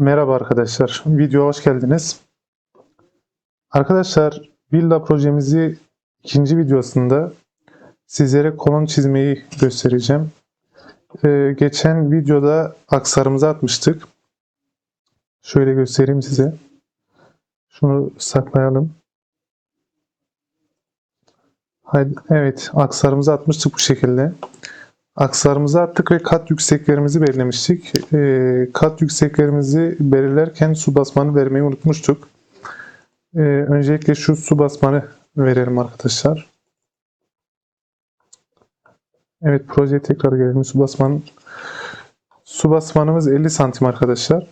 Merhaba arkadaşlar, videoya hoş geldiniz. Arkadaşlar, villa projemizi ikinci videosunda sizlere kolon çizmeyi göstereceğim. Ee, geçen videoda aksarımızı atmıştık. Şöyle göstereyim size. Şunu saklayalım. Haydi, evet, aksarımızı atmıştık bu şekilde. Aksarımızı attık ve kat yükseklerimizi belirlemiştik. Ee, kat yükseklerimizi belirlerken su basmanı vermeyi unutmuştuk. Ee, öncelikle şu su basmanı verelim arkadaşlar. Evet projeye tekrar gelelim. Su basman su basmanımız 50 santim arkadaşlar.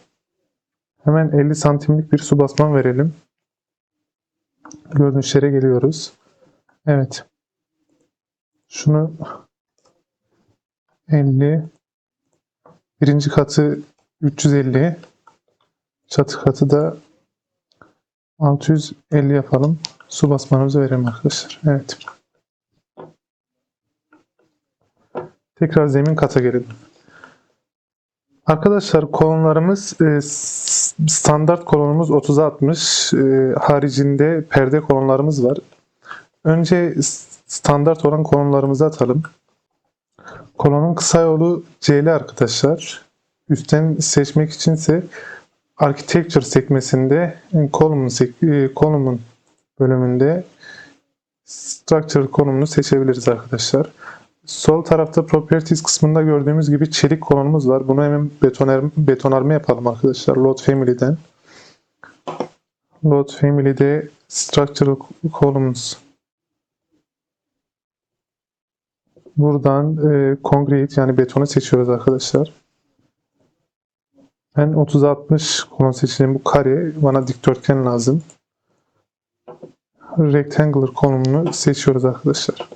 Hemen 50 santimlik bir su basman verelim. Görünüşlere geliyoruz. Evet. Şunu 50 birinci katı 350 çatı katı da 650 yapalım. Su basmanımızı verelim arkadaşlar. Evet. Tekrar zemin kata gelelim. Arkadaşlar kolonlarımız e, standart kolonumuz 30'a 60. E, haricinde perde kolonlarımız var. Önce standart olan kolonlarımızı atalım. Kolonun kısa yolu CL arkadaşlar. Üstten seçmek içinse Architecture sekmesinde kolumun kolumun bölümünde Structure konumunu seçebiliriz arkadaşlar. Sol tarafta Properties kısmında gördüğümüz gibi çelik kolonumuz var. Bunu hemen betoner, betonarme yapalım arkadaşlar. Load Family'den. Load Family'de Structure Columns Buradan e, concrete yani betonu seçiyoruz arkadaşlar. Ben 30-60 kolon seçeceğim. Bu kare bana dikdörtgen lazım. Rectangular konumunu seçiyoruz arkadaşlar.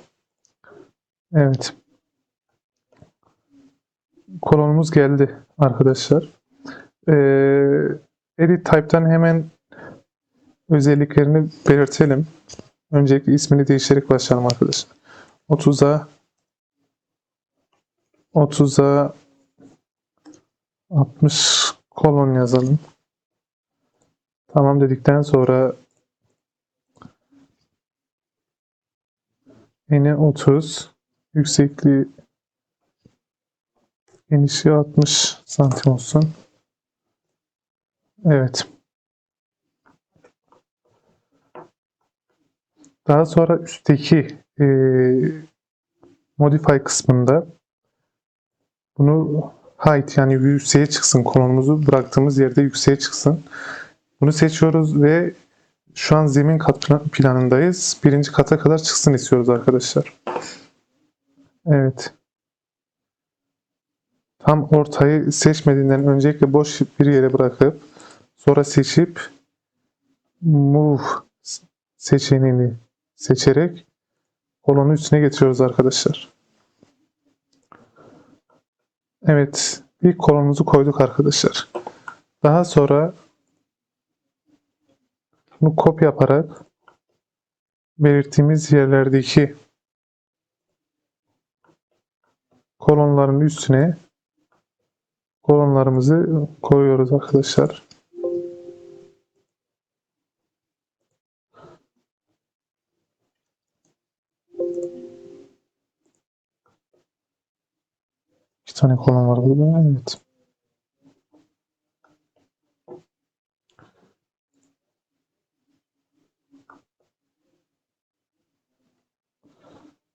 Evet. Kolonumuz geldi arkadaşlar. Ee, edit type'tan hemen özelliklerini belirtelim. Öncelikle ismini değiştirerek başlayalım arkadaşlar. 30'a 30'a 60 kolon yazalım. Tamam dedikten sonra eni 30, yüksekliği genişliği 60 santim olsun. Evet. Daha sonra üstteki e, modify kısmında bunu height yani yükseğe çıksın kolonumuzu bıraktığımız yerde yükseğe çıksın. Bunu seçiyoruz ve şu an zemin kat plan- planındayız. Birinci kata kadar çıksın istiyoruz arkadaşlar. Evet. Tam ortayı seçmediğinden öncelikle boş bir yere bırakıp sonra seçip move seçeneğini seçerek kolonu üstüne getiriyoruz arkadaşlar. Evet, ilk kolonumuzu koyduk arkadaşlar. Daha sonra bunu kopya yaparak belirttiğimiz yerlerdeki kolonların üstüne kolonlarımızı koyuyoruz arkadaşlar. Tane kolon var burada. Evet.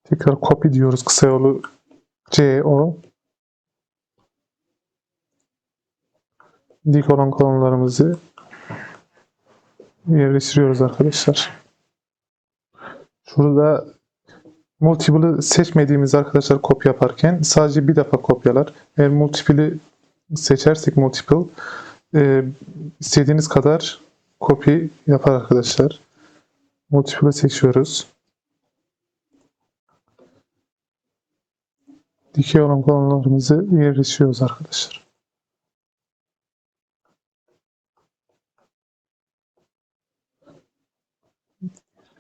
Tekrar copy diyoruz kısa yolu CO. Dik olan kolonlarımızı yerleştiriyoruz arkadaşlar. Şurada multiple'ı seçmediğimiz arkadaşlar kopya yaparken sadece bir defa kopyalar. Eğer multiple'i seçersek multiple e, istediğiniz kadar kopya yapar arkadaşlar. Multiple'ı seçiyoruz. Dikey olan kolonlarımızı yerleştiriyoruz arkadaşlar.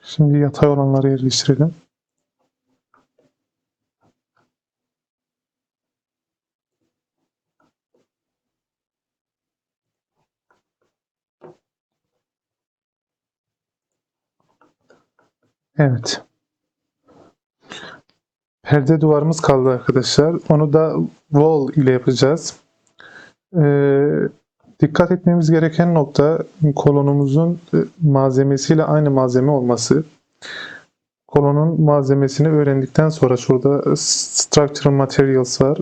Şimdi yatay olanları yerleştirelim. Evet. Perde duvarımız kaldı arkadaşlar. Onu da wall ile yapacağız. Ee, dikkat etmemiz gereken nokta kolonumuzun e, malzemesiyle aynı malzeme olması. Kolonun malzemesini öğrendikten sonra şurada structural materials var.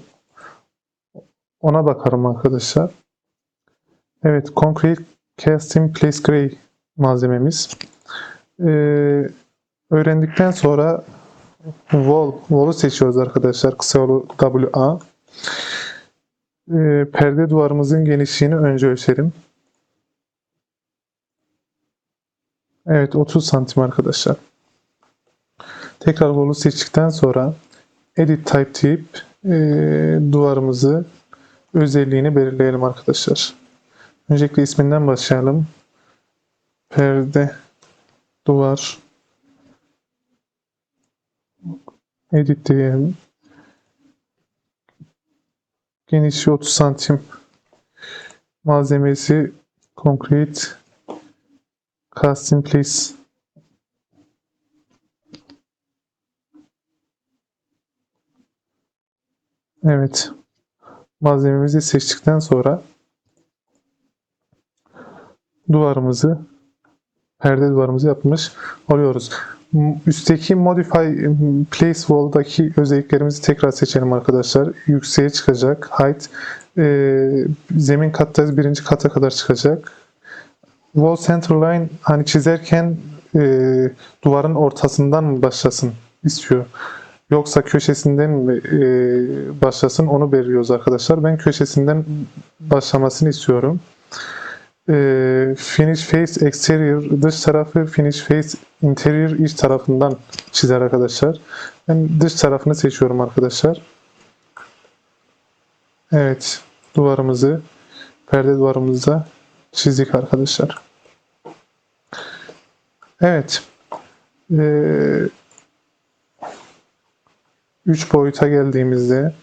Ona bakarım arkadaşlar. Evet, concrete cast in place gray malzememiz. Ee, öğrendikten sonra wall, wall'u seçiyoruz arkadaşlar. Kısa yolu WA. Ee, perde duvarımızın genişliğini önce ölçelim. Evet 30 santim arkadaşlar. Tekrar wall'u seçtikten sonra edit type deyip e, duvarımızı özelliğini belirleyelim arkadaşlar. Öncelikle isminden başlayalım. Perde duvar edit diyelim. Genişliği 30 santim. Malzemesi concrete custom please. Evet. Malzememizi seçtikten sonra duvarımızı perde duvarımızı yapmış oluyoruz. Üstteki Modify Place Wall'daki özelliklerimizi tekrar seçelim arkadaşlar. Yükseğe çıkacak. Height e, zemin katta birinci kata kadar çıkacak. Wall Center Line hani çizerken e, duvarın ortasından mı başlasın istiyor. Yoksa köşesinden mi e, başlasın onu belirliyoruz arkadaşlar. Ben köşesinden başlamasını istiyorum. Ee, finish face exterior dış tarafı finish face interior iç tarafından çizer arkadaşlar. Ben dış tarafını seçiyorum arkadaşlar. Evet duvarımızı perde duvarımızda çizdik arkadaşlar. Evet. Ee, üç boyuta geldiğimizde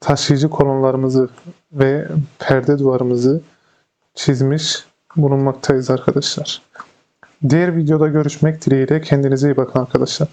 taşıyıcı kolonlarımızı ve perde duvarımızı çizmiş bulunmaktayız arkadaşlar. Diğer videoda görüşmek dileğiyle kendinize iyi bakın arkadaşlar.